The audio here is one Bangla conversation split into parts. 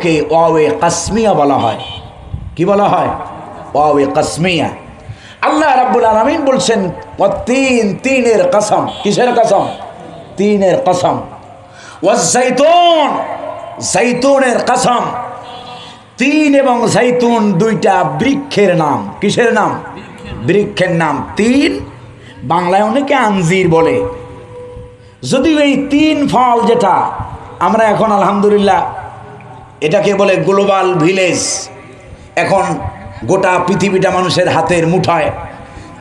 ফলগুলোকে ওয়াওয়ে কাসমিয়া বলা হয়। কি বলা হয়? ওয়াওয়ে কাসমিয়া। আল্লাহ রাব্বুল আলামিন বলছেন ও তিন তিনের কসম। কিসের কসম? তিনের কসম। ও জাইতুন জাইতুনের কসম। তিন এবং জাইতুন দুইটা বৃক্ষের নাম। কিসের নাম? বৃক্ষের নাম। তিন, বাংলায় অনেকে আঞ্জির বলে। যদিও এই তিন ফল যেটা, আমরা এখন আলহামদুলিল্লাহ এটাকে বলে গ্লোবাল ভিলেজ। এখন গোটা পৃথিবীটা মানুষের হাতের মুঠায়।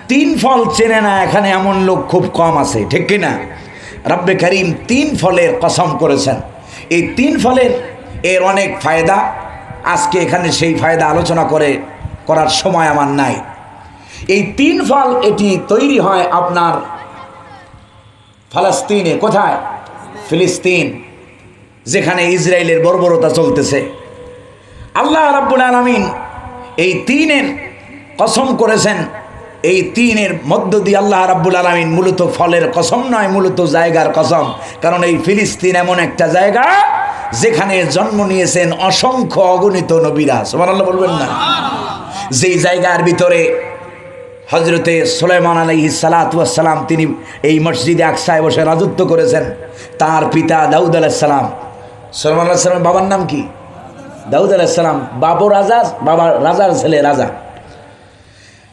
তিন ফল চেনে না, এখানে এমন লোক খুব কম আছে, ঠিক কিনা রব্বে করিম তিন ফলের কসম করেছেন। এই তিন ফলের এর অনেক ফায়দা। আজকে এখানে সেই ফায়দা আলোচনা করে, করার সময় আমার নাই। এই তিন ফল এটি তৈরি হয় আপনার ফালাস্তিনে, কোথায়? ফিলিস্তিন। যেখানে ইসরায়েলের বর্বরতা চলতেছে। আল্লাহ রাব্বুল আলামিন এই তিনের কসম করেছেন। এই তিনের মধ্য দিয়ে আল্লাহ রাব্বুল আলামিন মূলত ফলের কসম নয়, মূলত জায়গার কসম। কারণ এই ফিলিস্তিন এমন একটা জায়গা যেখানে জন্ম নিয়েছেন অসংখ্য অগণিত নবীরা। সুবহানাল্লাহ বলবেন না। যেই জায়গার ভিতরে হজরতে সোলেমান আলাইহি সালাতাম তিনি এই মসজিদে আকসায় বসে রাজত্ব করেছেন। তার পিতা দাউদ আলাহিসাল্লাম সুলাইমান আলাহিসাল্লামের বাবার নাম কি? দাউদ আলাহিসাল্লাম বাবু রাজা, বাবা রাজার ছেলে রাজা।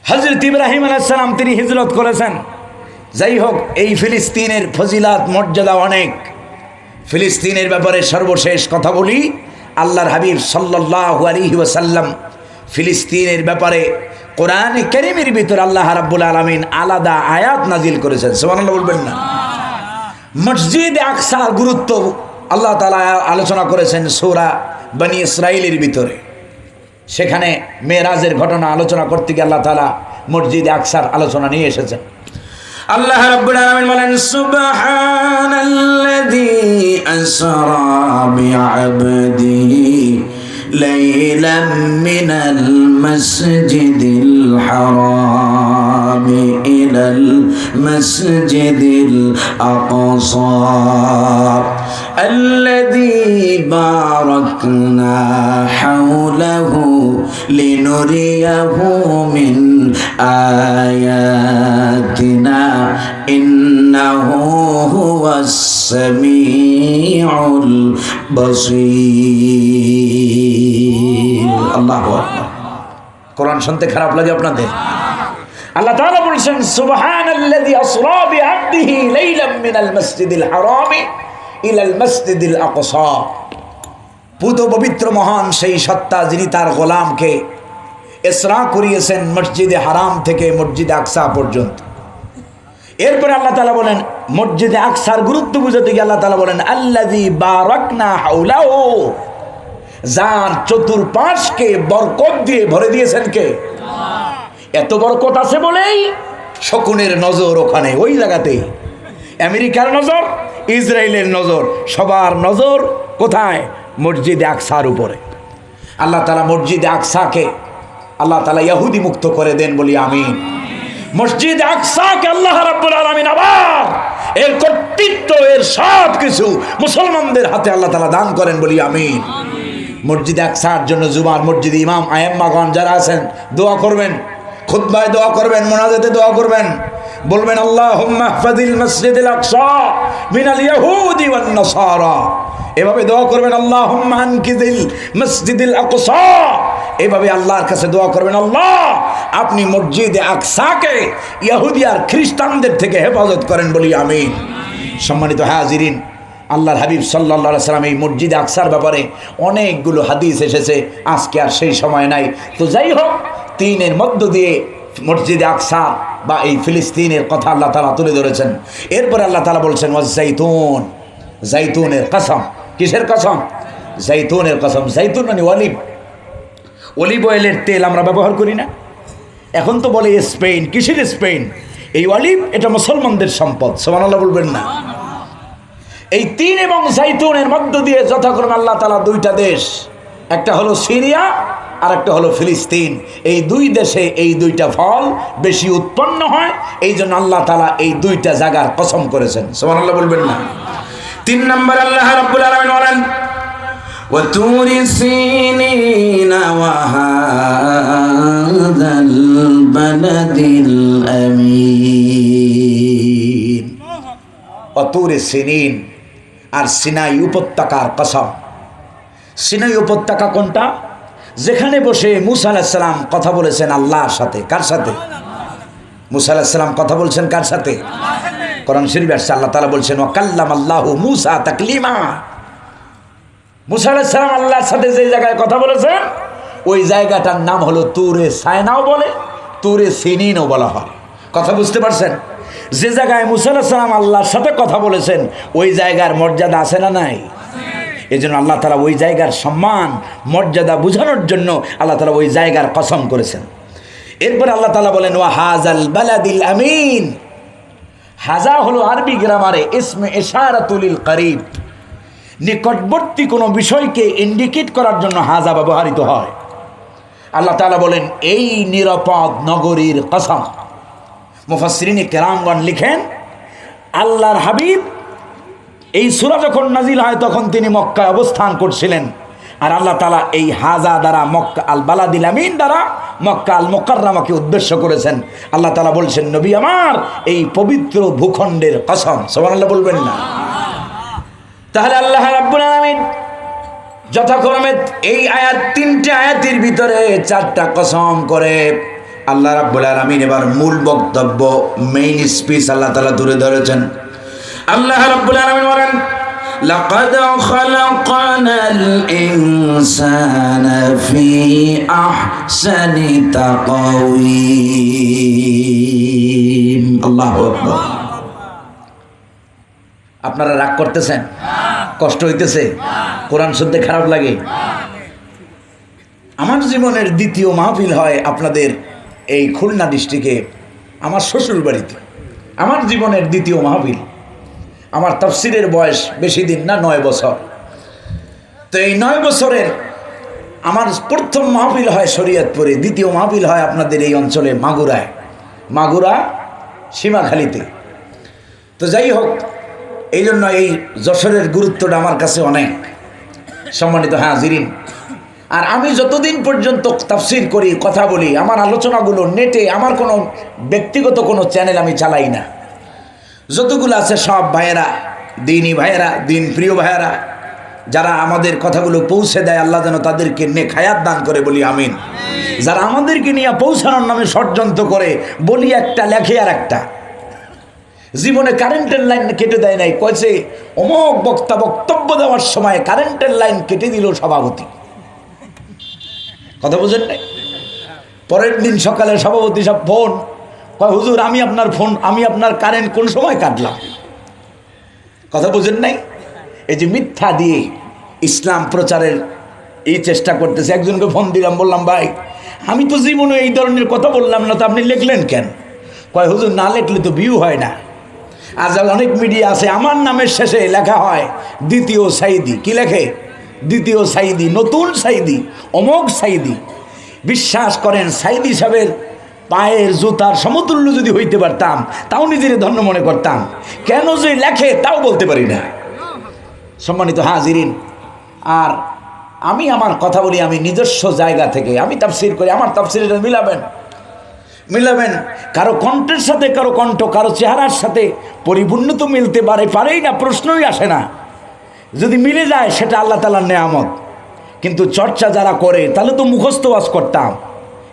হজরত ইব্রাহিম আলাইসাল্লাম তিনি হিজরত করেছেন। যাই হোক, এই ফিলিস্তিনের ফজিলাত, মর্যাদা অনেক। ফিলিস্তিনের ব্যাপারে সর্বশেষ কথা বলি, আল্লাহর হাবিব সাল্লাহ আলিহি ওয়াসাল্লাম ফিলিস্তিনের ব্যাপারে কোরআন করিমের ভিতরে আল্লাহ রাব্বুল আলমিন আলাদা আয়াত নাজিল করেছেন। সোমানাল্লাহ বলবেন না। মসজিদ আকসার গুরুত্ব আল্লাহ তালা আলোচনা করেছেন সৌরা বানি ইসরায়েলের ভিতরে। সেখানে মেয়েরাজের ঘটনা আলোচনা করতে গিয়ে আল্লাহ তালা মসজিদ আকসার আলোচনা নিয়ে এসেছেন। আল্লাহ বলেন, সুবহানাল্লাযী লাইলাম মিনাল মাসজিদিল হারাম ইলাল আকসা الذي باركنا حوله لنريه من آياتنا إنه هو السميع البصير الله أكبر কোরআন শুনতে খারাপ লাগে আপনাদের আল্লাহ তাআলা বলছেন সুবহানাল্লাযী আসরা বিআবদিহি লাইলাম মিনাল মাসজিদিল হারামি ইলাল মসজিদিল আকসা। পুত পবিত্র মহান সেই সত্তা যিনি তার গোলামকে এসরা করিয়েছেন মসজিদে হারাম থেকে মসজিদে আকসা পর্যন্ত। এরপরে আল্লাহ তালা বলেন, মসজিদে আকসার গুরুত্ব বুঝাতে গিয়ে আল্লাহ তালা বলেন আল্লাদি বারাকনা হাউলাও যার চতুর্পাশকে বরকত দিয়ে ভরে দিয়েছেন কে? এত বরকত আছে বলেই শকুনের নজর ওখানে, ওই জায়গাতেই। আমেরিকার নজর ইসরায়েলের নজর, সবার নজর কোথায়? মসজিদে আকসার উপরে। আল্লাহ তালা মসজিদে আকসাকে, আল্লাহ তালা ইয়াহুদি মুক্ত করে দেন বলি আমিন। মসজিদ আকসাকে আল্লাহ রাব্বুল আলামিন আবার এর কর্তৃত্ব, এর সব কিছু মুসলমানদের হাতে আল্লাহ তালা দান করেন বলি আমিন। মসজিদ আকসার জন্য জুমার মসজিদ ইমাম আয়েম্মাগণ যারা আছেন, দোয়া করবেন। খুদ্বায় দোয়া করবেন, মোনাজাতে দোয়া করবেন। বলবেন আল্লাহ মাহফাদিল মসজিদুল ইয়াহুদি এভাবে দোয়া করবেন আল্লাহ আনকিদিল মসজিদুল এভাবে আল্লাহর কাছে দোয়া করবেন, আল্লাহ, আপনি মসজিদে আকসাকে ইহুদি আর খ্রিস্টানদের থেকে হেফাজত করেন বলি, আমিন। সম্মানিত হাজিরিন, আল্লাহর হাবিব সাল্লাহ সাল্লাম এই মসজিদ আকসার ব্যাপারে অনেকগুলো হাদিস এসেছে। আজকে আর সেই সময় নাই। তো যাই হোক তিনের মধ্য দিয়ে মসজিদে আকসা বা এই ফিলিস্তিনের কথা আল্লাহ তালা তুলে ধরেছেন। এরপরে আল্লাহ তালা বলছেন জাইতুন জাইতুনের কসম। কিসের কসম? জাইতুনের কসম। জাইতুন মানে অলিভ অলিভ অয়েলের তেল আমরা ব্যবহার করি না। এখন তো বলে স্পেন। কিসের স্পেন? এই অলিভ এটা মুসলমানদের সম্পদ। সোমান আল্লাহ বলবেন না। এই তিন এবং জাইতুনের মধ্য দিয়ে যথাক্রমে আল্লাহ তালা দুইটা দেশ। একটা হলো সিরিয়া আর একটা হলো ফিলিস্তিন এই দুই দেশে এই দুইটা ফল বেশি উৎপন্ন হয় এই জন্য আল্লাহ তালা এই দুইটা জায়গার কসম করেছেন সোমান আল্লাহ বলবেন না তিন নম্বর আল্লাহ রাব্বুল আলামিন বলেন وتور سينين وهذا البلد الأمين অতুরে সিনিন আর সিনাই উপত্যকার কসম সিনাই উপত্যকা কোনটা যেখানে বসে মুসা আলাহিসাল্লাম কথা বলেছেন আল্লাহর সাথে, কার সাথে? মুসা আলাহিসাল্লাম কথা বলছেন কার সাথে? কোরআন শরীফ আসছে, আল্লাহ তালা বলছেন ওয়াকাল্লাম আল্লাহ মুসা তাকলিমা। মুসা আলাহিসাল্লাম আল্লাহর সাথে যে জায়গায় কথা বলেছেন, ওই জায়গাটার নাম হলো তুরে সায়নাও বলে, তুরে সিনিনও বলা হয়। কথা বুঝতে পারছেন? যে জায়গায় মুসা আলাহিসাল্লাম আল্লাহর সাথে কথা বলেছেন, ওই জায়গার মর্যাদা আছে না নাই? এই জন্য আল্লাহ তালা ওই জায়গার সম্মান, মর্যাদা বোঝানোর জন্য আল্লাহ তালা ওই জায়গার কসম করেছেন। এরপরে আল্লাহ তালা বলেন, ওয়া হাজাল বালাদিল আমিন। হাজা হলো আরবি গ্রামারে, ইসমে এশারাতুলিল করিব। নিকটবর্তী কোনো বিষয়কে ইন্ডিকেট করার জন্য হাজা ব্যবহৃত হয়। আল্লাহ তালা বলেন, এই নিরাপদ নগরীর কসম। মুফাসরিনী কেরামগণ লিখেন, আল্লাহর হাবিব এই সুরা যখন নাজিল হয়, তখন তিনি মক্কায় অবস্থান করছিলেন। আর আল্লাহ তালা এই হাজা দ্বারা মক্কা আল বালাদিল আমিন দ্বারা মক্কা আল মোকাররামাকে উদ্দেশ্য করেছেন। আল্লাহ তালা বলছেন, নবী আমার, এই পবিত্র ভূখণ্ডের কসম। সবার আল্লাহ বলবেন না। তাহলে আল্লাহ রাব্বুল আলামিন যথাক্রমে এই আয়াত, তিনটে আয়াতির ভিতরে চারটা কসম করে আল্লাহ রাব্বুল আলামিন এবার মূল বক্তব্য মেইন স্পিচ আল্লাহ তাআলা তুলে ধরেছেন। আল্লাহ রাব্বুল আলামিন বলেন لقد خلقنا الإنسان في أحسن تقويم আল্লাহ আকবার আপনারা রাগ করতেছেন কষ্ট হইতেছে কোরআন শুনতে খারাপ লাগে আমার জীবনের দ্বিতীয় মাহফিল হয় আপনাদের এই খুলনা ডিস্ট্রিক্টে আমার শ্বশুর বাড়িতে আমার জীবনের দ্বিতীয় মাহফিল আমার তফসিরের বয়স বেশি দিন না, নয় বছর। তো এই নয় বছরের আমার প্রথম মাহফিল হয় শরীয়তপুরে, দ্বিতীয় মাহফিল হয় আপনাদের এই অঞ্চলে মাগুরায়। মাগুরা সীমাখালিতে। তো যাই হোক এই জন্য এই যশোরের গুরুত্বটা আমার কাছে অনেক। সম্মানিত হ্যাঁ জিরিন আর আমি যতদিন পর্যন্ত তাফসির করি, কথা বলি, আমার আলোচনাগুলো নেটে, আমার কোনো ব্যক্তিগত কোনো চ্যানেল আমি চালাই না। যতগুলো আছে সব ভাইয়েরা দিনই ভাইয়েরা, দিন প্রিয় ভাইয়েরা, যারা আমাদের কথাগুলো পৌঁছে দেয়, আল্লাহ যেন তাদেরকে নেক হায়াত দান করে বলি, আমিন। যারা আমাদেরকে নিয়ে পৌঁছানোর নামে ষড়যন্ত্র করে, বলি একটা, লেখে আর একটা। জীবনে কারেন্টের লাইন কেটে দেয় নাই, কয়েছে অমক বক্তা বক্তব্য দেওয়ার সময় কারেন্টের লাইন কেটে দিল সভাপতি। কথা বুঝেন নাই? পরের দিন সকালে সভাপতি সব ফোন কয়, হুজুর, আমি আপনার ফোন, আমি আপনার কারেন্ট কোন সময় কাটলাম? কথা বুঝেন নাই? এই যে মিথ্যা দিয়ে ইসলাম প্রচারের এই চেষ্টা করতেছে, একজনকে ফোন দিলাম, বললাম, ভাই, আমি তো জীবনে এই ধরনের কথা বললাম না, তো আপনি লিখলেন কেন? কয়, হুজুর, না লিখলে তো ভিউ হয় না। আজ অনেক মিডিয়া আছে, আমার নামের শেষে লেখা হয়, দ্বিতীয় সাইদি। কি লেখে? দ্বিতীয় সাইদি, নতুন সাইদি অমোক সাইদি। বিশ্বাস করেন, সাইদি সাহেবের পায়ের জুতার সমতুল্য যদি হইতে পারতাম, তাও নিজের ধন্য মনে করতাম। কেন যে লেখে, তাও বলতে পারি না। সম্মানিত হাজিরিন, আর আমি আমার কথা বলি আমি নিজস্ব জায়গা থেকে। আমি তাফসির করি, আমার তাফসিরটা মিলাবেন? মিলাবেন? কারও কণ্ঠের সাথে, কারও কণ্ঠ, কারও চেহারার সাথে পরিপূর্ণ তো মিলতে পারে, পারেই না, প্রশ্নই আসে না। যদি মিলে যায়, সেটা আল্লাহ তালার নেয়ামত। কিন্তু চর্চা যারা করে, তাহলে তো মুখস্থ ওয়াজ করতাম।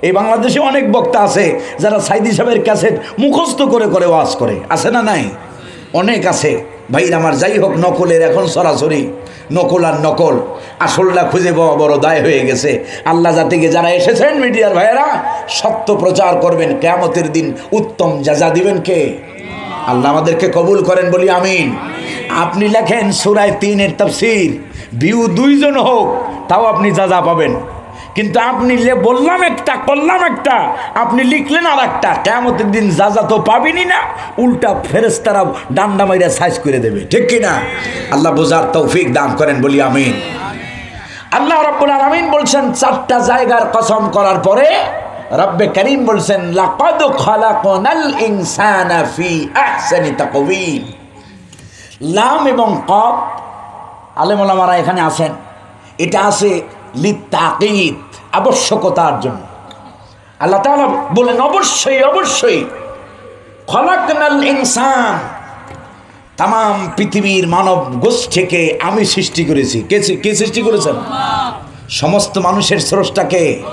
এই বাংলাদেশে অনেক বক্তা আছে যারা সাইদি সাহেবের ক্যাসেট মুখস্থ করে করে ওয়াজ করে। আছে না নাই? অনেক আছে। ভাই, আমার যাই হোক, নকলের এখন সরাসরি নকল আর নকল। আসলটা খুঁজে পাওয়া বড় দায় হয়ে গেছে। আল্লাহ জাতিকে যারা এসেছেন মিডিয়ার ভাইয়েরা, সত্য প্রচার করবেন। কেয়ামতের দিন উত্তম যাজা দিবেন কে? আল্লাহ আমাদেরকে কবুল করেন, বলি আমিন। আপনি লেখেন সুরায় তিনের তফসির। ভিউ দুইজন হোক, তাও আপনি যা যা পাবেন। কিন্তু আপনি বললাম একটা, করলাম একটা। আপনি লিখলেন আর একটা। কেমতের দিন যা যা তো পাবেনই না, উল্টা ফেরেস্তারা ডান্ডা মাইরা সাইজ করে দেবে। ঠিক কিনা? আল্লাহ বোঝার তৌফিক দান করেন, বলি আমিন। আল্লাহ রব্বুল আলামিন বলছেন, চারটা জায়গার কসম করার পরে রব্বে করিম বলছেন, লাকাদ খালাকনাল ইনসানা ফি আহসানি তাকওয়িম। লাম এবং কফ আলেমুলামারা এখানে আছেন। এটা আছে লিতাকিদ আবশ্যকতার জন্য। আল্লাহ তাআলা বলেন অবশ্যই অবশ্যই। খলাকনাল ইনসান। তাম পৃথিবীর মানব গোষ্ঠীকে আমি সৃষ্টি করেছি। কে কে সৃষ্টি করেছেন? সমস্ত মানুষের স্রষ্টাকে।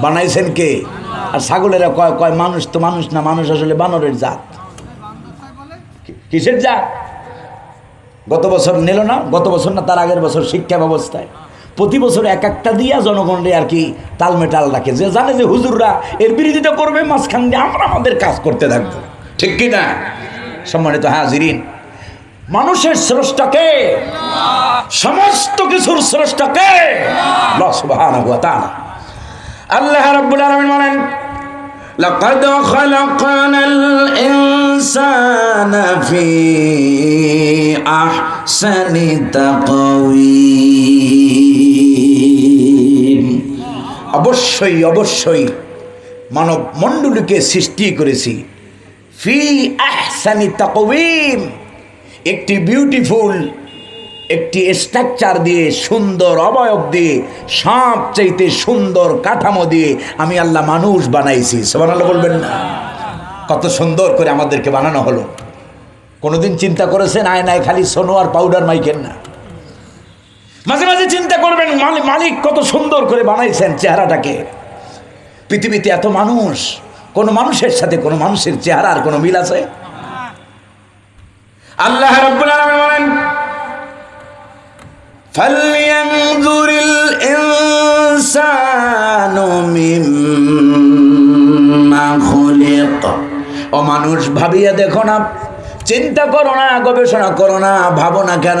বানাইছেন কে? আর ছাগলেরা কয় কয়, মানুষ তো মানুষ না, মানুষ আসলে বানরের জাত। কিসের জাত? গত বছর নিল না, গত বছর না, তার আগের বছর শিক্ষা ব্যবস্থায়। প্রতি বছর এক একটা দিয়া জনগণরে আর কি তালমেটাল রাখে যে জানে যে হুজুররা এর বিরোধিতা করবে মাঝখান দিয়ে আমরা আমাদের কাজ করতে থাকবো ঠিক কি না সম্মানিত হাজিরিন মানুষের স্রষ্টাকে সমস্ত কিছুর স্রষ্টাকে আল্লাহ সুবহানাহু ওয়া তাআলা আল্লাহ রাব্বুল আলামিন বলেন لقد خلقنا الإنسان في أحسن تقويم অবশ্যই অবশ্যই মানব মণ্ডলীকে সৃষ্টি করেছি। ফি আহসানি তাকওয়িম, একটি বিউটিফুল একটি স্ট্রাকচার দিয়ে, সুন্দর অবয়ব দিয়ে সব চাইতে সুন্দর কাঠামো দিয়ে আমি আল্লাহ মানুষ বানাইছি। সবার আল্লাহ বলবেন না। কত সুন্দর করে আমাদেরকে বানানো হলো। কোনোদিন চিন্তা করেছেন আয় আয়নায় খালি সোনো আর পাউডার মাইকেন না। মাঝে মাঝে চিন্তা করবেন মালিক কত সুন্দর করে বানাইছেন চেহারাটাকে। পৃথিবীতে এত মানুষ কোন মানুষের সাথে কোন মানুষের চেহারার কোনো মিল আছে? আল্লাহ ও মানুষ ভাবিয়া দেখো না চিন্তা করো না গবেষণা করো না ভাবো না কেন?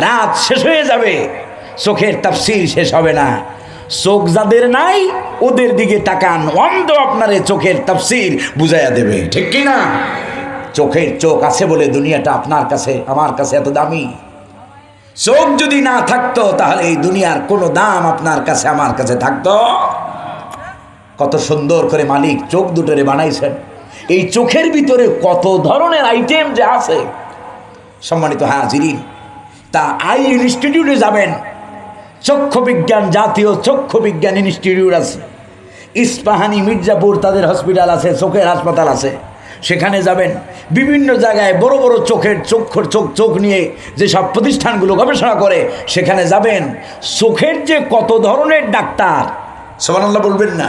রাত শেষ হয়ে যাবে, চোখের তফসিল শেষ হবে না। চোখ যাদের নাই, ওদের দিকে তাকান, অন্ধ আপনারে চোখের তফসিল বুঝাইয়া দেবে। ঠিক কি না? চোখের চোখ আছে বলে দুনিয়াটা আপনার কাছে, আমার কাছে এত দামি। চোখ যদি না থাকতো, তাহলে এই দুনিয়ার কোনো দাম আপনার কাছে, আমার কাছে থাকতো। কত সুন্দর করে মালিক চোখ দুটোরে বানাইছেন। এই চোখের ভিতরে কত ধরনের আইটেম যে আছে। সম্মানিত হাজিরিন তা আই ইনস্টিটিউটে যাবেন। চক্ষু বিজ্ঞান জাতীয় চক্ষু বিজ্ঞান ইনস্টিটিউট আছে। ইস্পাহানি মির্জাপুর তাদের হসপিটাল আছে, চোখের হাসপাতাল আছে। সেখানে যাবেন। বিভিন্ন জায়গায় বড় বড় চোখের চক্ষুর চোখ চোখ নিয়ে যেসব প্রতিষ্ঠানগুলো গবেষণা করে, সেখানে যাবেন। চোখের যে কত ধরনের ডাক্তার সোমানাল্লাহ বলবেন না।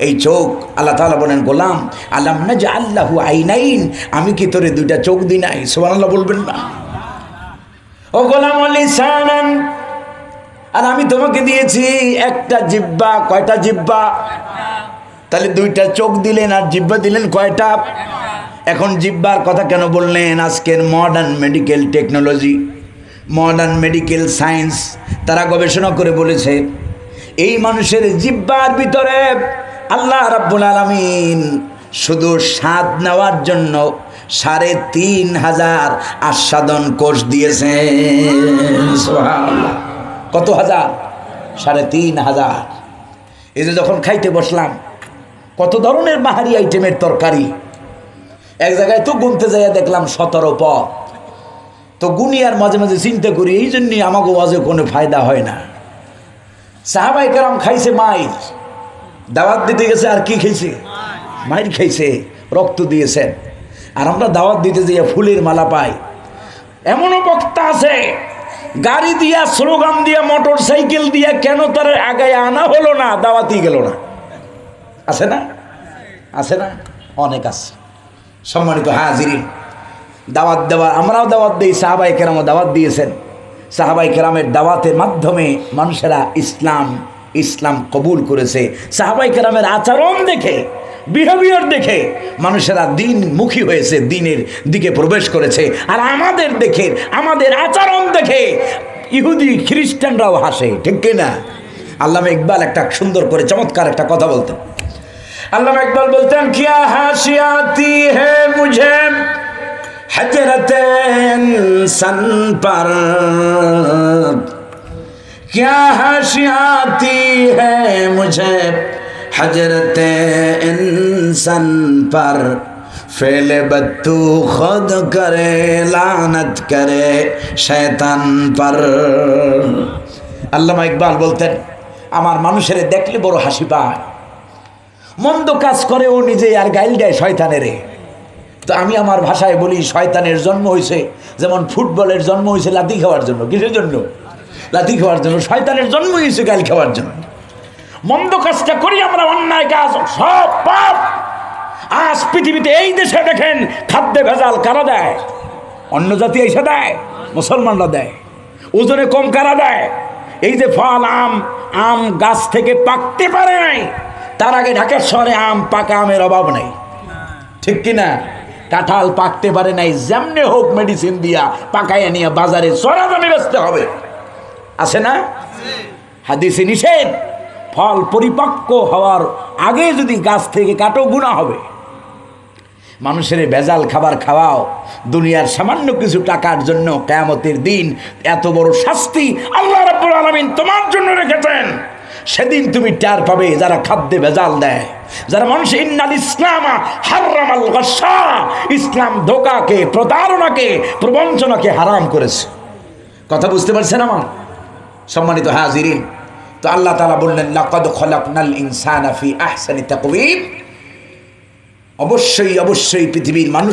এই চোখ আল্লাহ তাআলা বলেন, গোলাম আল্লাহ না যে আল্লাহু আইনাইন, আমি কি তোরে দুইটা চোখ দিই নাই? সোমানাল্লাহ বলবেন না। ও গোলাম লিসানান আর আমি তোমাকে দিয়েছি একটা জিব্বা, কয়টা জিব্বা? তাহলে দুইটা চোখ দিলেন আর জিব্বা দিলেন কয়টা? এখন জিব্বার কথা কেন বললেন? আজকের modern medical technology modern medical science তারা গবেষণা করে বলেছে, এই মানুষের জিব্বার ভিতরে আল্লাহ রাব্বুল আলামিন শুধু স্বাদ নেওয়ার জন্য সাড়ে তিন হাজার আস্বাদন কোষ দিয়েছেন। কত হাজার? সাড়ে তিন হাজার। এই যে যখন খাইতে বসলাম, কত ধরনের বাহারি আইটেমের তরকারি। এক জায়গায় তো গুনতে যাইয়া দেখলাম সতেরো প তো গুনি আর মাঝে মাঝে চিন্তা করি, এই জন্যই আমাকে ওয়াজে কোনো ফায়দা হয় না। সাহাবাই কারাম খাইছে মাইর। দাওয়াত দিতে গেছে আর কি খাইছে? মাইর খাইছে, রক্ত দিয়েছেন। আর আমরা দাওয়াত দিতে যাইয়া ফুলের মালা পাই। এমনও বক্তা আছে, গাড়ি দিয়া, স্লোগান দিয়া, মোটর সাইকেল দিয়া কেন তার আগায় আনা হলো না দাওয়াতি গেল না? আছে না? আছে না? অনেক আছে। সম্মানিত হাজিরিন, দাওয়াত দেওয়া আমরাও দাওয়াত দিই সাহাবাই কেরামও দাওয়াত দিয়েছেন। সাহাবাই কেরামের দাওয়াতের মাধ্যমে মানুষেরা ইসলাম ইসলাম কবুল করেছে। সাহাবাই কেরামের আচরণ দেখে বিহেভিয়ার দেখে মানুষেরা দিন মুখী হয়েছে দিনের দিকে প্রবেশ করেছে আর আমাদের দেখে আমাদের আচরণ দেখে ইহুদি খ্রিস্টানরাও হাসে ঠিক কিনা আল্লামা ইকবাল একটা সুন্দর করে চমৎকার একটা কথা বলতেন আল্লামা ইকবাল বলতেন কিয়া হাসি আতি হে মুঝে হজরত ইনসান पर क्या हंसी आती है मुझे حجرت ইনসান পর ফেলে বত্তু খুদ করে, লানত করে শয়তান পর। আল্লামা ইকবাল বলতেন, আমার মানুষের দেখলে বড় হাসি পায়। মন্দ কাজ করে ও নিজে আর গাইল দেয় শয়তানেরে তো আমি আমার ভাষায় বলি, শয়তানের জন্ম হয়েছে যেমন ফুটবলের জন্ম হয়েছে লাতি খাওয়ার জন্য। কিসের জন্য? লাতি খাওয়ার জন্য। শয়তানের জন্ম হয়েছে গাইল খাওয়ার জন্য। মন্দ কাজটা করি, আমরা অন্যায় কাজ, সব পাপ। আজ পৃথিবীতে এই দেশে দেখেন, খাদ্যে ভেজাল কারা দেয়? অন্য জাতি এসে দেয়, মুসলমানরা দেয়। ওজনে কম কারা দেয়? এই যে ফল, আম আম গাছ থেকে পাকতে পারে নাই, তার আগে ঢাকার শহরে আম পাকা আমের অভাব নেই। ঠিক কিনা কাঁঠাল পাকতে পারে নাই, যেমনি হোক মেডিসিন দিয়া পাকাইয়া নিয়ে বাজারে চড়া দামে বেচতে হবে। আছে না? হাদিসে নিষেধ। ফল পরিপক্ক হওয়ার আগে যদি গাছ থেকে কাটো গুণা হবে। মানুষের ভেজাল খাবার খাওয়াও দুনিয়ার সামান্য কিছু টাকার জন্য কেয়ামতের দিন এত বড় শাস্তি আল্লাহ রাব্বুল আলামিন তোমার জন্য রেখেছেন। সেদিন তুমি টার পাবে যারা খাদ্যে ভেজাল দেয়, যারা মানুষ ইন্নাল ইসলাম হারামাল ইসলাম ধোকাকে, প্রতারণাকে, প্রবঞ্চনাকে হারাম করেছে। কথা বুঝতে পারছেন আমার? সম্মানিত হাজিরিন তো আল্লাহ তালা বললেন লাকদ খলাকনাল ইনসান আফি আহসানি তাকবিব অবশ্যই অবশ্যই পৃথিবীর মানুষ